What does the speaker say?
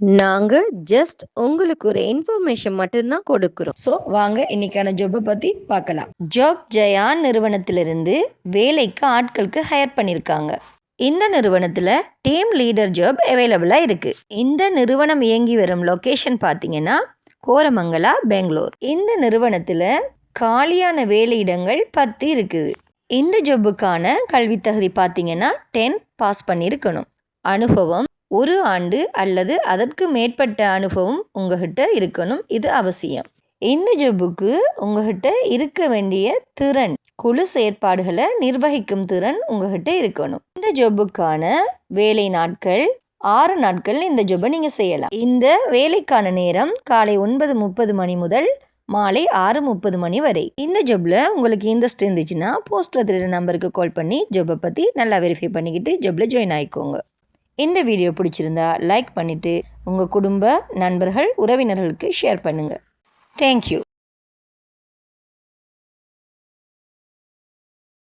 நாங்க ஜஸ்ட் உங்களுக்கு ஒரு இன்ஃபர்மேஷன் மட்டும்தான் கொடுக்கிறோம். ஸோ வாங்க இன்னைக்கான ஜாப்பை பத்தி பார்க்கலாம். ஜாப் ஜெயான் நிறுவனத்திலிருந்து வேலைக்கு ஆட்களுக்கு ஹையர் பண்ணியிருக்காங்க இந்த நிறுவனத்தில் டீம் லீடர் ஜாப் அவைலபிளாக இருக்குது இந்த நிறுவனம் இயங்கி வரும் லொக்கேஷன் பார்த்தீங்கன்னா கோரமங்கலா பெங்களூர். இந்த நிறுவனத்தில் காலியான வேலையிடங்கள் பத்து இருக்குது. இந்த ஜாப்புக்கான கல்வி தகுதி பார்த்தீங்கன்னா டென் பாஸ் பண்ணியிருக்கணும். அனுபவம் ஒரு ஆண்டு அல்லது அதற்கு மேற்பட்ட அனுபவம் உங்ககிட்ட இருக்கணும். இது அவசியம். இந்த ஜாபுக்கு உங்ககிட்ட இருக்க வேண்டிய திறன் குழு செயற்பாடுகளை நிர்வகிக்கும் திறன் உங்ககிட்ட இருக்கணும். இந்த ஜாபுக்கான வேலை நாட்கள் ஆறு நாட்கள் இந்த ஜாபை நீங்கள் செய்யலாம். இந்த வேலைக்கான நேரம் காலை ஒன்பது முப்பது மணி முதல் மாலை ஆறு முப்பது மணி வரை. இந்த ஜாப்பில் உங்களுக்கு இன்ட்ரெஸ்ட் இருந்துச்சுன்னா போஸ்ட்டில் தெரியுற நம்பருக்கு கால் பண்ணி ஜாப்பை பற்றி நல்லா வெரிஃபை பண்ணிக்கிட்டு ஜாப்பில் ஜாயின் ஆகிக்கோங்க இந்த வீடியோ பிடிச்சிருந்தா லைக் பண்ணிவிட்டு உங்கள் குடும்ப நண்பர்கள் உறவினர்களுக்கு ஷேர் பண்ணுங்கள் தேங்க்யூ